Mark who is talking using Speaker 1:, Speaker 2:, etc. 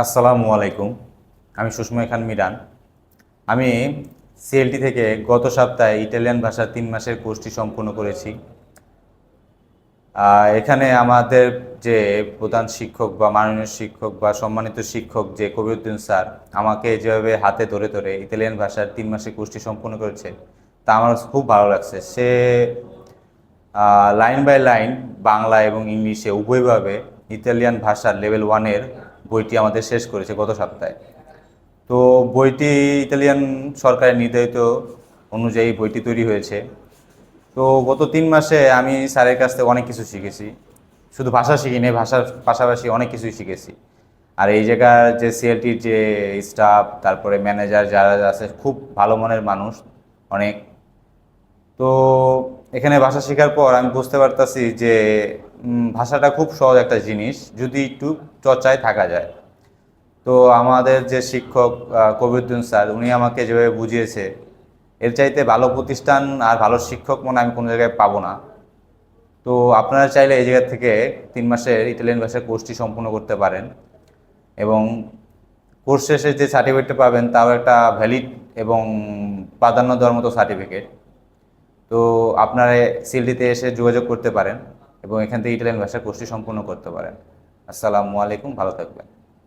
Speaker 1: আসসালামু আলাইকুম। আমি সুষময় খান মিরান। আমি সিএলটি থেকে গত সপ্তাহে ইটালিয়ান ভাষার তিন মাসের কোর্সটি সম্পূর্ণ করেছি। এখানে আমাদের যে প্রধান শিক্ষক বা মাননীয় শিক্ষক বা সম্মানিত শিক্ষক যে কবিরুদ্দিন স্যার, আমাকে যেভাবে হাতে ধরে ধরে ইতালিয়ান ভাষার তিন মাসের কোর্সটি সম্পূর্ণ করেছে, তা আমার খুব ভালো লাগছে। সে লাইন বাই লাইন বাংলা এবং ইংলিশে উভয়ভাবে ইতালিয়ান ভাষার লেভেল ওয়ানের বইটি আমাদের শেষ করেছে গত সপ্তাহে। তো বইটি ইতালিয়ান সরকারের নির্ধারিত অনুযায়ী বইটি তৈরি হয়েছে। তো গত তিন মাসে আমি স্যারের কাছ থেকে অনেক কিছু শিখেছি। শুধু ভাষা শিখিনি, ভাষার পাশাপাশি অনেক কিছুই শিখেছি। আর এই জায়গার যে সিএলটির যে স্টাফ তারপরে ম্যানেজার যারা আছে, খুব ভালো মনের মানুষ, অনেক। তো এখানে ভাষা শেখার পর আমি বুঝতে পারতাছি যে ভাষাটা খুব সহজ একটা জিনিস, যদি একটু চর্চায় থাকা যায়। তো আমাদের যে শিক্ষক কবিরুদ্দিন স্যার, উনি আমাকে যেভাবে বুঝিয়েছে, এর চাইতে ভালো প্রতিষ্ঠান আর ভালো শিক্ষক মনে আমি কোনো জায়গায় পাবো না। তো আপনারা চাইলে এই জায়গা থেকে তিন মাসের ইটালিয়ান ভাষার কোর্সটি সম্পূর্ণ করতে পারেন এবং কোর্স শেষে যে সার্টিফিকেটটা পাবেন, তাও একটা ভ্যালিড এবং প্রাধান্য দেওয়ার মতো সার্টিফিকেট তো আপনারা সিএলডিতে এসে যোগাযোগ করতে পারেন। এবং এখান থেকে ইটালিয়ান ভাষার কোর্সটি সম্পূর্ণ করতে পারেন। আসসালামু আলাইকুম ভালো থাকবেন।